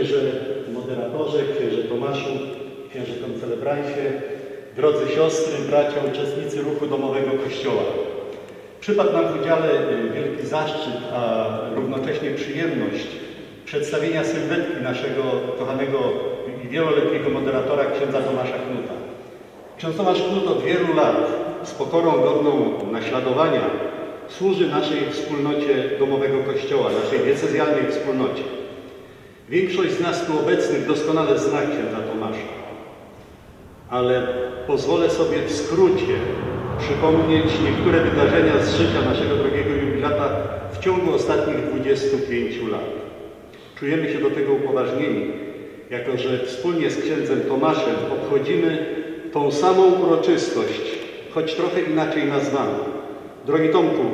Księże moderatorze, księże Tomaszu, księże koncelebrancie, drodzy siostry, bracia, uczestnicy ruchu domowego Kościoła. Przypadł nam w udziale y, wielki zaszczyt, a równocześnie przyjemność przedstawienia sylwetki naszego kochanego i wieloletniego moderatora księdza Tomasza Knuta. Ksiądz Tomasz Knut od wielu lat z pokorą godną naśladowania służy naszej wspólnocie domowego Kościoła, naszej diecezjalnej wspólnocie. Większość z nas tu obecnych doskonale zna księdza Tomasza, ale pozwolę sobie w skrócie przypomnieć niektóre wydarzenia z życia naszego drogiego jubilata w ciągu ostatnich 25 lat. Czujemy się do tego upoważnieni, jako że wspólnie z księdzem Tomaszem obchodzimy tą samą uroczystość, choć trochę inaczej nazwaną. Drogi Tomku,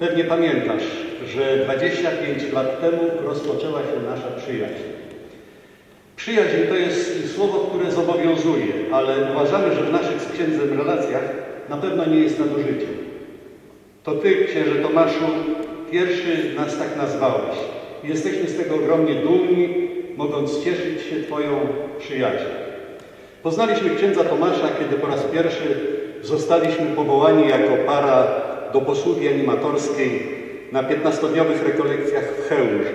pewnie pamiętasz, że 25 lat temu rozpoczęła się nasza przyjaźń. Przyjaźń to jest słowo, które zobowiązuje, ale uważamy, że w naszych z księdzem relacjach na pewno nie jest nadużyciem. To Ty, księże Tomaszu, pierwszy nas tak nazwałeś. Jesteśmy z tego ogromnie dumni, mogąc cieszyć się Twoją przyjaźnią. Poznaliśmy księdza Tomasza, kiedy po raz pierwszy zostaliśmy powołani jako para do posługi animatorskiej na 15-dniowych rekolekcjach w Chełmży.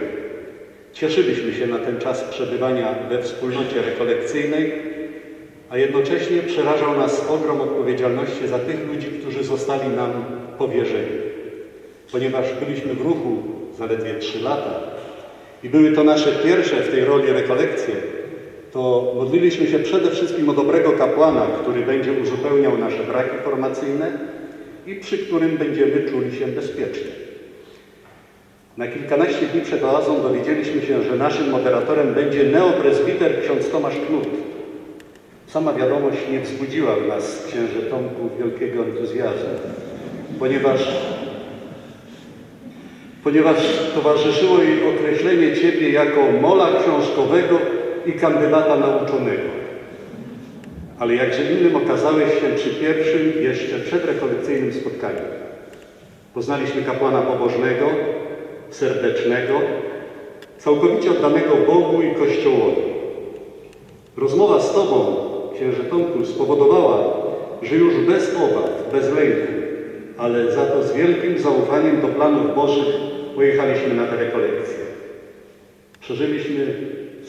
Cieszyliśmy się na ten czas przebywania we wspólnocie rekolekcyjnej, a jednocześnie przerażał nas ogrom odpowiedzialności za tych ludzi, którzy zostali nam powierzeni. Ponieważ byliśmy w ruchu zaledwie 3 lata i były to nasze pierwsze w tej roli rekolekcje, to modliliśmy się przede wszystkim o dobrego kapłana, który będzie uzupełniał nasze braki formacyjne i przy którym będziemy czuli się bezpiecznie. Na kilkanaście dni przed oazą dowiedzieliśmy się, że naszym moderatorem będzie neopresbiter ksiądz Tomasz Knut. Sama wiadomość nie wzbudziła w nas, księże Tomku, wielkiego entuzjazmu, ponieważ, ponieważ towarzyszyło jej określenie Ciebie jako mola książkowego i kandydata nauczonego. Ale jakże innym okazałeś się przy pierwszym, jeszcze przedrekolekcyjnym spotkaniu. Poznaliśmy kapłana pobożnego, serdecznego, całkowicie oddanego Bogu i Kościołowi. Rozmowa z Tobą, księże Tomku, spowodowała, że już bez obaw, bez lęku, ale za to z wielkim zaufaniem do planów Bożych pojechaliśmy na te rekolekcje. Przeżyliśmy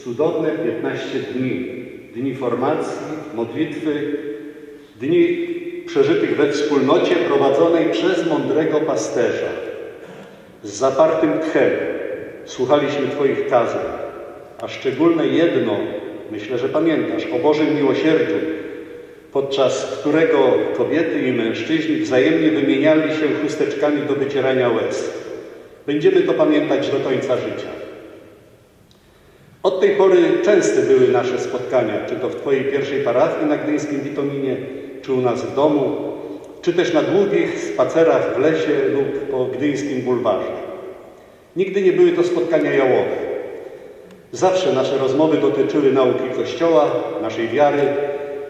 cudowne 15 dni, dni formacji, modlitwy, dni przeżytych we wspólnocie prowadzonej przez mądrego pasterza. Z zapartym tchem słuchaliśmy Twoich kazań, a szczególne jedno, myślę, że pamiętasz, o Bożym miłosierdziu, podczas którego kobiety i mężczyźni wzajemnie wymieniali się chusteczkami do wycierania łez. Będziemy to pamiętać do końca życia. Od tej pory częste były nasze spotkania, czy to w Twojej pierwszej parafii na Gdyńskim Witominie, czy u nas w domu, czy też na długich spacerach w lesie lub po Gdyńskim Bulwarze. Nigdy nie były to spotkania jałowe. Zawsze nasze rozmowy dotyczyły nauki Kościoła, naszej wiary,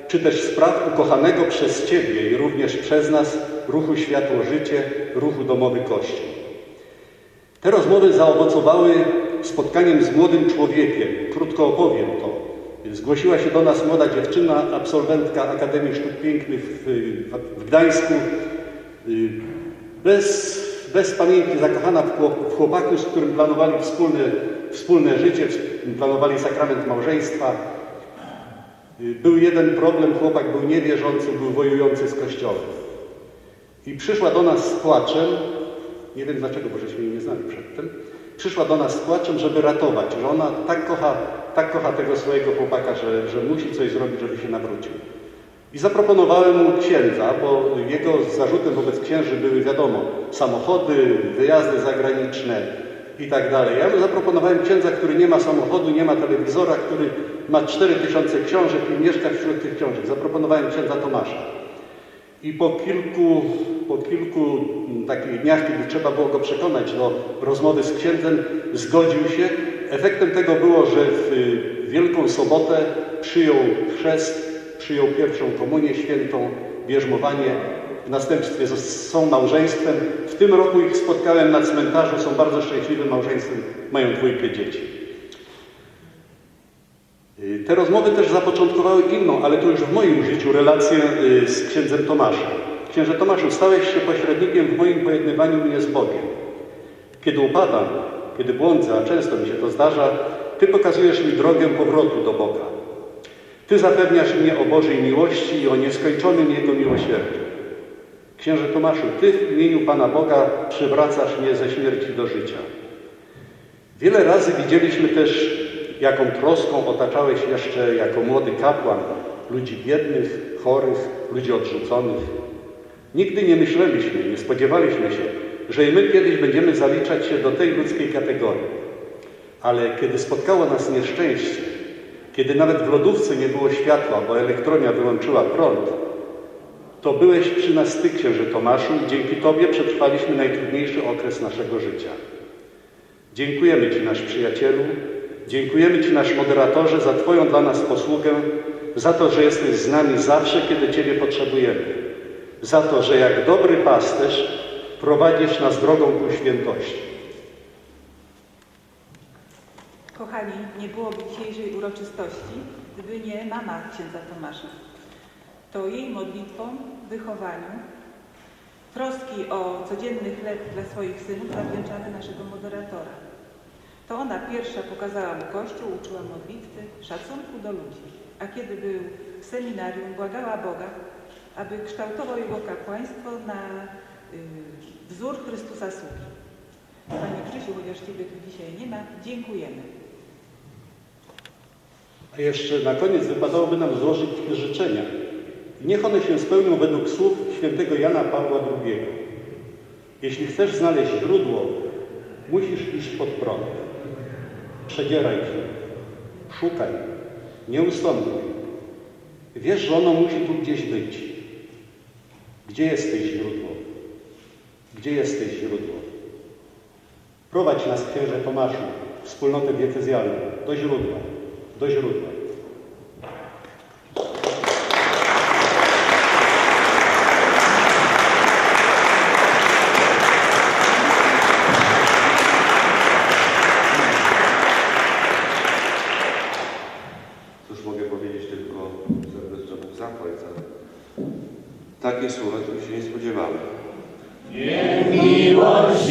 czy też spraw ukochanego przez Ciebie i również przez nas ruchu Światło Życie, ruchu Domowy Kościół. Te rozmowy zaowocowały spotkaniem z młodym człowiekiem. Krótko opowiem to. Zgłosiła się do nas młoda dziewczyna, absolwentka Akademii Sztuk Pięknych w, Gdańsku. Bez, bez pamięci zakochana w chłopaku, z którym planowali wspólne, wspólne życie, planowali sakrament małżeństwa. Był jeden problem, chłopak był niewierzący, był wojujący z Kościołem. I przyszła do nas z płaczem, nie wiem dlaczego, bo żeśmy jej nie znali przedtem, przyszła do nas z płaczem, żeby ratować, że ona tak kocha, tak kocha tego swojego chłopaka, że, że musi coś zrobić, żeby się nawrócił. I zaproponowałem mu księdza, bo jego zarzutem wobec księży były, wiadomo, samochody, wyjazdy zagraniczne i tak dalej. Ja mu zaproponowałem księdza, który nie ma samochodu, nie ma telewizora, który ma 4000 książek i mieszka wśród tych książek. Zaproponowałem księdza Tomasza. I po kilku, po kilku takich dniach, kiedy trzeba było go przekonać do rozmowy z księdzem, zgodził się. Efektem tego było, że w Wielką Sobotę przyjął chrzest, przyjął pierwszą komunię świętą, bierzmowanie. W następstwie są małżeństwem. W tym roku ich spotkałem na cmentarzu, są bardzo szczęśliwym małżeństwem, mają dwójkę dzieci. Y, Te rozmowy też zapoczątkowały inną, ale to już w moim życiu, relację y, z księdzem Tomaszem. Księże Tomaszu, stałeś się pośrednikiem w moim pojednywaniu mnie z Bogiem. Kiedy upadam, kiedy błądzę, a często mi się to zdarza, Ty pokazujesz mi drogę powrotu do Boga. Ty zapewniasz mnie o Bożej miłości i o nieskończonym Jego miłosierdziu. Księże Tomaszu, Ty w imieniu Pana Boga przywracasz mnie ze śmierci do życia. Wiele razy widzieliśmy też, jaką troską otaczałeś jeszcze jako młody kapłan ludzi biednych, chorych, ludzi odrzuconych. Nigdy nie myśleliśmy, nie spodziewaliśmy się, że i my kiedyś będziemy zaliczać się do tej ludzkiej kategorii. Ale kiedy spotkało nas nieszczęście, kiedy nawet w lodówce nie było światła, bo elektronia wyłączyła prąd, to byłeś przy nas Ty, księże Tomaszu, i dzięki Tobie przetrwaliśmy najtrudniejszy okres naszego życia. Dziękujemy Ci, nasz przyjacielu, dziękujemy Ci, nasz moderatorze, za Twoją dla nas posługę, za to, że jesteś z nami zawsze, kiedy Ciebie potrzebujemy, za to, że jak dobry pasterz prowadzisz nas drogą ku świętości. Kochani, nie byłoby dzisiejszej uroczystości, gdyby nie mama księdza Tomasza. To jej modlitwą, wychowaniu, troski o codzienny chleb dla swoich synów zawdzięczamy naszego moderatora. To ona pierwsza pokazała mu Kościół, uczyła modlitwy, szacunku do ludzi. A kiedy był w seminarium, błagała Boga, aby kształtował jego kapłaństwo na y, wzór Chrystusa sługi. Panie Krzysiu, chociaż Ciebie tu dzisiaj nie ma, dziękujemy. A jeszcze na koniec wypadałoby nam złożyć życzenia. Niech one się spełnią według słów świętego Jana Pawła II. Jeśli chcesz znaleźć źródło, musisz iść pod prąd. Przedzieraj się, szukaj, nie ustąpuj. Wiesz, że ono musi tu gdzieś być. Gdzie jesteś źródło? Gdzie jesteś źródło? Prowadź nas, księże Tomaszu, wspólnotę diecezjalną, do źródła, do źródła. Cóż mogę powiedzieć tylko, że zapłać za takie słowa, których się nie spodziewałem.